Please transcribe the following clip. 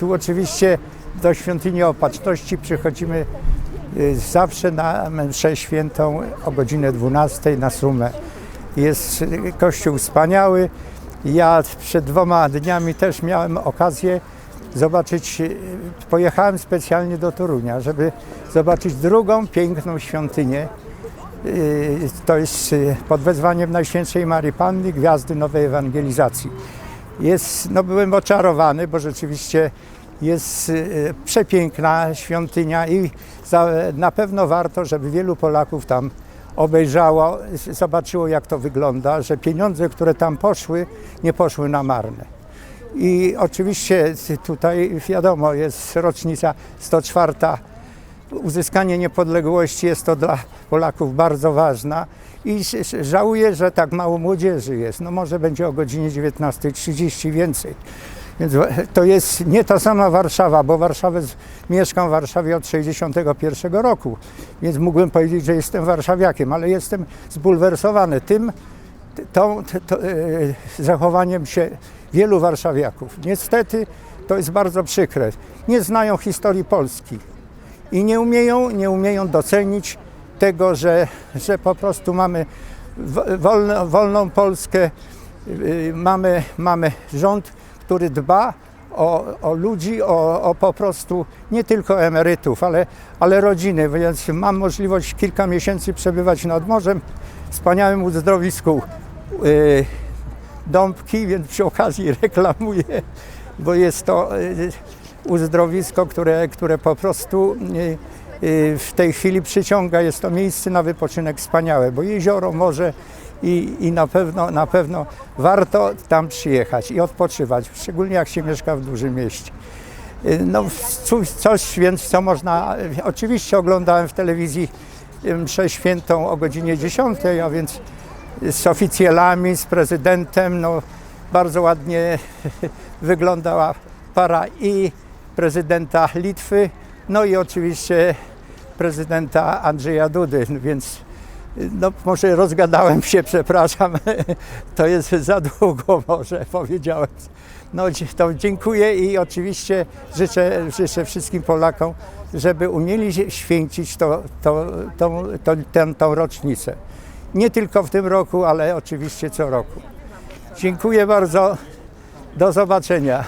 Tu oczywiście do świątyni Opatrzności przychodzimy y, zawsze na mszę świętą o godzinie 12 na sumę. Jest kościół wspaniały. Ja przed dwoma dniami też miałem okazję zobaczyć, y, pojechałem specjalnie do Torunia, żeby zobaczyć drugą piękną świątynię. Y, To jest pod wezwaniem Najświętszej Marii Panny Gwiazdy Nowej Ewangelizacji. Jest, no byłem oczarowany, bo rzeczywiście jest y, przepiękna świątynia i na pewno warto, żeby wielu Polaków tam obejrzało, zobaczyło jak to wygląda, że pieniądze, które tam poszły, nie poszły na marne. I oczywiście tutaj wiadomo, jest rocznica 104 uzyskanie niepodległości jest to dla Polaków bardzo ważna i żałuję, że tak mało młodzieży jest. No może będzie o godzinie 19.30 więcej. Więc to jest nie ta sama Warszawa, bo Warszawę, mieszkam w Warszawie od 61 roku, więc mógłbym powiedzieć, że jestem warszawiakiem, ale jestem zbulwersowany tym, tą, to, e, zachowaniem się wielu warszawiaków. Niestety to jest bardzo przykre. Nie znają historii Polski i nie umieją, nie umieją docenić tego, że, że po prostu mamy wo- wolno, wolną Polskę, yy, mamy, mamy rząd, który dba o, o ludzi, o, o po prostu nie tylko emerytów, ale, ale rodziny, więc mam możliwość kilka miesięcy przebywać nad morzem w wspaniałym uzdrowisku yy, Dąbki, więc przy okazji reklamuję, bo jest to y, uzdrowisko, które, które po prostu y, y, w tej chwili przyciąga. Jest to miejsce na wypoczynek wspaniałe, bo jezioro, morze i, i na, pewno, na pewno warto tam przyjechać i odpoczywać, szczególnie jak się mieszka w dużym mieście. Y, No, coś, więc, co można. Oczywiście oglądałem w telewizji y, mszę świętą o godzinie 10, a więc z oficjalami, z prezydentem. No, bardzo ładnie wyglądała para i prezydenta Litwy, no i oczywiście prezydenta Andrzeja Dudy, więc no może rozgadałem się, przepraszam, to jest za długo może powiedziałem. No to dziękuję i oczywiście życzę, życzę wszystkim Polakom, żeby umieli święcić to, to, tą rocznicę. Nie tylko w tym roku, ale oczywiście co roku. Dziękuję bardzo. Do zobaczenia.